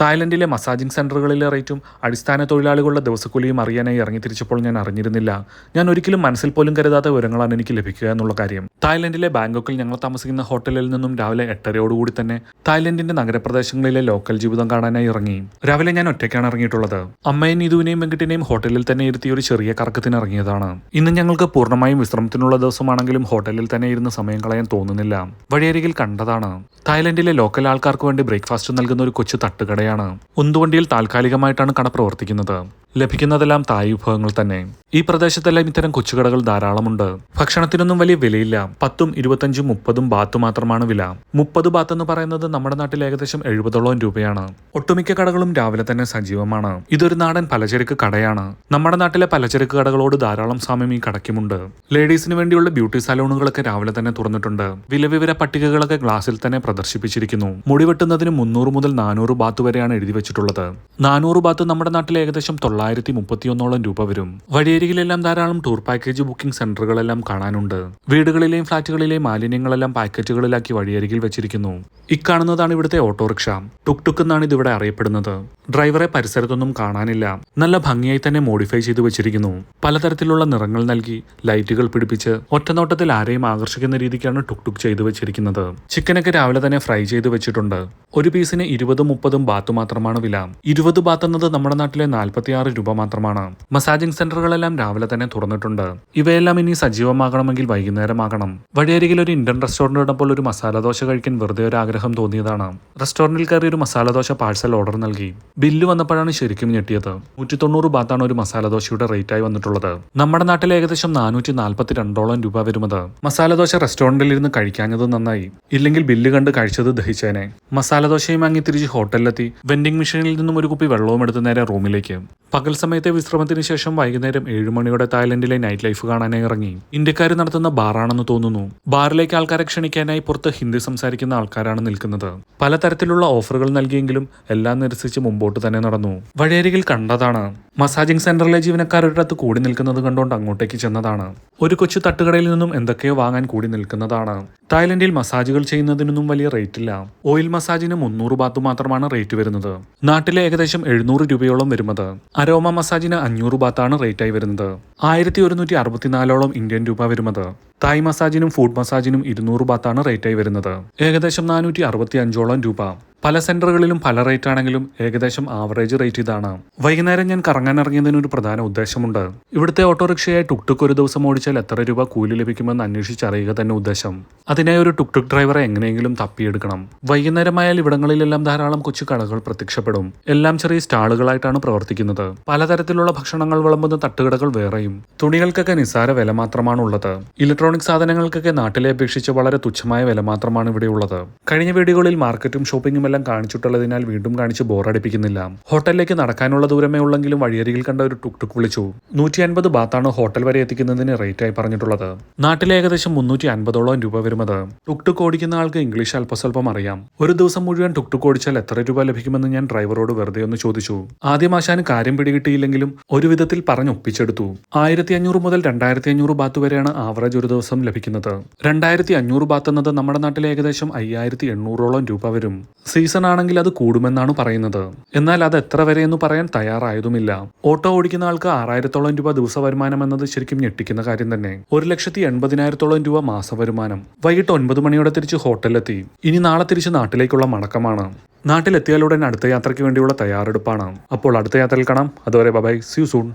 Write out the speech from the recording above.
തായ്ലൻഡിലെ massaging സെന്ററുകളിലെ റേറ്റും അടിസ്ഥാന തൊഴിലാളികളുടെ ദിവസക്കൂലിയും അറിയാനായി ഇറങ്ങി തിരിച്ചപ്പോൾ ഞാൻ അറിഞ്ഞിരുന്നില്ല. ഞാൻ ഒരിക്കലും മനസ്സിൽ പോലും കരുതാത്ത വിവരങ്ങളാണ് എനിക്ക് ലഭിക്കുക എന്നുള്ള കാര്യം. തായ്ലൻഡിലെ ബാങ്കോക്കിൽ ഞങ്ങൾ താമസിക്കുന്ന ഹോട്ടലിൽ നിന്നും രാവിലെ എട്ടരയോടുകൂടി തന്നെ തായ്ലൻഡിന്റെ നഗരപ്രദേശങ്ങളിലെ ലോക്കൽ ജീവിതം കാണാനായി ഇറങ്ങി. രാവിലെ ഞാൻ ഒറ്റയ്ക്കാണ് ഇറങ്ങിയിട്ടുള്ളത്. അമ്മയും നീതുവിനെയും വെങ്കിട്ടിനെയും ഹോട്ടലിൽ തന്നെ ഇരുത്തി ഒരു ചെറിയ കറക്കത്തിന് ഇറങ്ങിയതാണ്. ഇന്ന് ഞങ്ങൾക്ക് പൂർണമായും വിശ്രമത്തിനുള്ള ദിവസമാണെങ്കിലും ഹോട്ടലിൽ തന്നെ ഇരുന്ന് സമയം കളയാൻ തോന്നുന്നില്ല. വഴിയരികിൽ കണ്ടതാണ്. തായ്ലൻഡിലെ ലോക്കൽ ആൾക്കാർക്ക് വേണ്ടി ബ്രേക്ക്ഫാസ്റ്റ് നൽകുന്ന ഒരു കൊച്ചു തട്ടുകടയാണ് ഉന്തുവണ്ടിയിൽ താൽക്കാലികമായിട്ടാണ് കട പ്രവർത്തിക്കുന്നത്. ലഭിക്കുന്നതെല്ലാം തായ് വിഭവങ്ങൾ തന്നെ. ഈ പ്രദേശത്തെല്ലാം ഇത്തരം കൊച്ചുകടകൾ ധാരാളമുണ്ട്. ഭക്ഷണത്തിനൊന്നും വലിയ വിലയില്ല. പത്തും ഇരുപത്തഞ്ചും മുപ്പതും ബാത്ത് മാത്രമാണ് വില. മുപ്പത് ബാത്ത് എന്ന് പറയുന്നത് നമ്മുടെ നാട്ടിൽ ഏകദേശം എഴുപതോളം രൂപയാണ്. ഒട്ടുമിക്ക കടകളും രാവിലെ തന്നെ സജീവമാണ്. ഇതൊരു നാടൻ പലചരക്ക് കടയാണ്. നമ്മുടെ നാട്ടിലെ പലചരക്ക് കടകളോട് ധാരാളം സാമ്യം ഈ കടയ്ക്കുമുണ്ട്. ലേഡീസിന് വേണ്ടിയുള്ള ബ്യൂട്ടി സലൂണുകളൊക്കെ രാവിലെ തന്നെ തുറന്നിട്ടുണ്ട്. വിലവിവര പട്ടികകളൊക്കെ ഗ്ലാസിൽ തന്നെ പ്രദർശിപ്പിച്ചിരിക്കുന്നു. മുടി വെട്ടുന്നതിന് മുന്നൂറ് മുതൽ നാനൂറ് ബാത്ത് വരെയാണ് എഴുതി വെച്ചിട്ടുള്ളത്. നാനൂറ് ബാത്ത് നമ്മുടെ നാട്ടിൽ ഏകദേശം തൊള്ളായിരത്തി മുപ്പത്തിയൊന്നോളം രൂപ വരും. വഴിയരികിലെല്ലാം ധാരാളം ടൂർ പാക്കേജ് ബുക്കിംഗ് സെന്ററുകളെല്ലാം കാണാനുണ്ട്. വീടുകളിലെയും ഫ്ളാറ്റുകളിലെയും മാലിന്യങ്ങളെല്ലാം പാക്കറ്റുകളിലാക്കി വഴിയരികിൽ വെച്ചിരിക്കുന്നു. ഇക്കാണുന്നതാണ് ഇവിടുത്തെ ഓട്ടോറിക്ഷ. ടുക് ടുക്ക് എന്നാണ് ഇതിവിടെ അറിയപ്പെടുന്നത്. ഡ്രൈവറെ പരിസരത്തൊന്നും കാണാനില്ല. നല്ല ഭംഗിയായി തന്നെ മോഡിഫൈ ചെയ്തു വെച്ചിരിക്കുന്നു. പലതരത്തിലുള്ള നിറങ്ങൾ നൽകി ലൈറ്റുകൾ പിടിപ്പിച്ച് ഒറ്റനോട്ടത്തിൽ ആരെയും ആകർഷിക്കുന്ന രീതിക്കാണ് ടുക് ടുക് ചെയ്തു വെച്ചിരിക്കുന്നത്. ചിക്കനൊക്കെ രാവിലെ തന്നെ ഫ്രൈ ചെയ്ത് വെച്ചിട്ടുണ്ട്. ഒരു പീസിന് ഇരുപതും മുപ്പതും ബാത്ത് മാത്രമാണ് വില. ഇരുപത് ബാത്ത് എന്നത് നമ്മുടെ നാട്ടിലെ നാൽപ്പത്തിയാറ് രൂപ മാത്രമാണ്. മസാജിംഗ് സെന്ററുകളെല്ലാം രാവിലെ തന്നെ തുറന്നിട്ടുണ്ട്. ഇവയെല്ലാം ഇനി സജീവമാകണമെങ്കിൽ വൈകുന്നേരമാകണം. വഴിയരികിൽ ഒരു ഇന്ത്യൻ റെസ്റ്റോറന്റ് ഇടപ്പോൾ ഒരു മസാല ദോശ കഴിക്കാൻ വെറുതെ ഒരു ആഗ്രഹം തോന്നിയതാണ്. റെസ്റ്റോറന്റിൽ കയറി ഒരു മസാല ദോശ പാഴ്സൽ ഓർഡർ നൽകി. ബില്ല് വന്നപ്പോഴാണ് ശരിക്കും ഞെട്ടിയത്. നൂറ്റി തൊണ്ണൂറ് ബാത്താണ് ഒരു മസാല ദോശയുടെ റേറ്റ് ആയി വന്നിട്ടുള്ളത്. നമ്മുടെ നാട്ടിൽ ഏകദേശം നാനൂറ്റി നാൽപ്പത്തി രണ്ടോളം രൂപ വരുന്നത് മസാല ദോശ റെസ്റ്റോറന്റിൽ ഇരുന്ന് കഴിക്കാഞ്ഞത് നന്നായി. ഇല്ലെങ്കിൽ ബില്ല് കണ്ട് കഴിച്ചത് ദഹിച്ചേനെ. മസാല ദോശയും വാങ്ങി തിരിച്ച് ഹോട്ടലിലെത്തി. വെൻഡിംഗ് മെഷീനിൽ നിന്നും ഒരു കുപ്പി വെള്ളവും എടുത്ത് നേരെ റൂമിലേക്ക്. പകൽ സമയത്തെ വിശ്രമത്തിന് ശേഷം വൈകുന്നേരം ഏഴ് മണിയോടെ തായ്ലൻഡിലെ നൈറ്റ് ലൈഫ് കാണാനായി ഇറങ്ങി. ഇന്ത്യക്കാർ നടത്തുന്ന ബാറാണെന്ന് തോന്നുന്നു. ബാറിലേക്ക് ആൾക്കാരെ ക്ഷണിക്കാനായി പുറത്ത് ഹിന്ദി സംസാരിക്കുന്ന ആൾക്കാരാണ് നിൽക്കുന്നത്. പലതരത്തിലുള്ള ഓഫറുകൾ നൽകിയെങ്കിലും എല്ലാം നിരസിച്ച് മുമ്പോട്ട് തന്നെ നടന്നു. വഴിയരികിൽ കണ്ടതാണ്. മസാജിംഗ് സെന്ററിലെ ജീവനക്കാർ ഒരിടത്ത് കൂടി നിൽക്കുന്നത് കണ്ടുകൊണ്ട് അങ്ങോട്ടേക്ക് ചെന്നതാണ്. ഒരു കൊച്ചു തട്ടുകടയിൽ നിന്നും എന്തൊക്കെയോ വാങ്ങാൻ കൂടി നിൽക്കുന്നതാണ്. തായ്ലൻഡിൽ മസാജുകൾ ചെയ്യുന്നതിനൊന്നും വലിയ റേറ്റ് ഇല്ല ഓയിൽ മസാജിന് മുന്നൂറ് ബാത്ത് മാത്രമാണ് റേറ്റ് വരുന്നത്. നാട്ടിലെ ഏകദേശം എഴുന്നൂറ് രൂപയോളം വരുന്നത്. അരോമ മസാജിന് അഞ്ഞൂറ് ബാത്താണ് റേറ്റായി വരുന്നത്. ആയിരത്തി ഒരുന്നൂറ്റി അറുപത്തിനാലോളം ഇന്ത്യൻ രൂപ വരുന്നത്. തായ് മസാജിനും ഫുഡ് മസാജിനും ഇരുന്നൂറ് ബാത്താണ് റേറ്റായി വരുന്നത്. ഏകദേശം നാനൂറ്റി അറുപത്തി അഞ്ചോളം രൂപ. പല സെന്ററുകളിലും പല റേറ്റ് ആണെങ്കിലും ഏകദേശം ആവറേജ് റേറ്റ് ഇതാണ്. വൈകുന്നേരം ഞാൻ കറങ്ങാൻ ഇറങ്ങിയതിന് ഒരു പ്രധാന ഉദ്ദേശമുണ്ട്. ഇവിടുത്തെ ഓട്ടോറിക്ഷയായി ടുക് ടുക് ഒരു ദിവസം ഓടിച്ചാൽ എത്ര രൂപ കൂലി ലഭിക്കുമെന്ന് അന്വേഷിച്ചറിയുക തന്നെ ഉദ്ദേശം. അതിനായി ഒരു ടുക് ഡ്രൈവറെ എങ്ങനെയെങ്കിലും തപ്പിയെടുക്കണം. വൈകുന്നേരമായാൽ ഇവിടങ്ങളിലെല്ലാം ധാരാളം കൊച്ചു കടകൾ പ്രത്യക്ഷപ്പെടും. എല്ലാം ചെറിയ സ്റ്റാളുകളായിട്ടാണ് പ്രവർത്തിക്കുന്നത്. പലതരത്തിലുള്ള ഭക്ഷണങ്ങൾ വിളമ്പുന്ന തട്ടുകടകൾ വേറെയും. തുണികൾക്കൊക്കെ നിസ്സാര വില മാത്രമാണ് ഉള്ളത്. ഇലക്ട്രോണിക് സാധനങ്ങൾക്കൊക്കെ നാട്ടിലെ അപേക്ഷിച്ച് വളരെ തുച്ഛമായ വില മാത്രമാണ് ഇവിടെ ഉള്ളത്. കഴിഞ്ഞ വീഡിയോകളിൽ മാർക്കറ്റും ഷോപ്പിംഗും കാണിച്ചിട്ടുള്ളതിനാൽ വീണ്ടും കാണിച്ച് ബോറടിപ്പിക്കുന്നില്ല. ഹോട്ടലിലേക്ക് നടക്കാനുള്ള ദൂരമേ ഉള്ളെങ്കിലും വഴിയരികിൽ കണ്ട ഒരു ടുക് ടുക് വിളിച്ചു നൂറ്റി അൻപത് ബാത്താണ് ഹോട്ടൽ വരെ എത്തിക്കുന്നതിന് റേറ്റ് ആയി പറഞ്ഞിട്ടുള്ളത്. നാട്ടിലെ ഏകദേശം മുന്നൂറ്റി അൻപതോളം രൂപ വരുന്നത് ടുക് ടുക് ഓടിക്കുന്ന ആൾക്ക് ഇംഗ്ലീഷ് അല്പസ്വല്പം അറിയാം. ഒരു ദിവസം മുഴുവൻ ടുക് ടുക് ഓടിച്ചാൽ എത്ര രൂപ ലഭിക്കുമെന്ന് ഞാൻ ഡ്രൈവറോട് വെറുതെ ഒന്ന് ചോദിച്ചു. ആദ്യം ആശാന് കാര്യം പിടികിട്ടിയില്ലെങ്കിലും ഒരു വിധത്തിൽ പറഞ്ഞൊപ്പിച്ചെടുത്തു ആയിരത്തി അഞ്ഞൂറ് മുതൽ രണ്ടായിരത്തി അഞ്ഞൂറ് ബാത്ത് വരെയാണ് ആവറേജ് ഒരു ദിവസം ലഭിക്കുന്നത്. രണ്ടായിരത്തി അഞ്ഞൂറ് ബാത്ത് എന്നത് നമ്മുടെ നാട്ടിലെ ഏകദേശം അയ്യായിരത്തി എണ്ണൂറോളം രൂപ വരും. സീസൺ ആണെങ്കിൽ അത് കൂടുമെന്നാണ് പറയുന്നത്. എന്നാൽ അത് എത്ര വരെ എന്ന് പറയാൻ തയ്യാറായതുമില്ല. ഓട്ടോ ഓടിക്കുന്ന ആൾക്ക് ആറായിരത്തോളം രൂപ ദിവസ വരുമാനം എന്നത് ശരിക്കും ഞെട്ടിക്കുന്ന കാര്യം തന്നെ. ഒരു ലക്ഷത്തി എൺപതിനായിരത്തോളം രൂപ മാസ വരുമാനം വൈകിട്ട് ഒൻപത് മണിയോടെ തിരിച്ച് ഹോട്ടലിലെത്തി. ഇനി നാളെ തിരിച്ച് നാട്ടിലേക്കുള്ള മടക്കമാണ്. നാട്ടിലെത്തിയാലുടൻ അടുത്ത യാത്രയ്ക്ക് വേണ്ടിയുള്ള തയ്യാറെടുപ്പാണ്. അപ്പോൾ അടുത്ത യാത്രയിൽ കാണാം. അതുവരെ ബൈ സി യു സൂൺ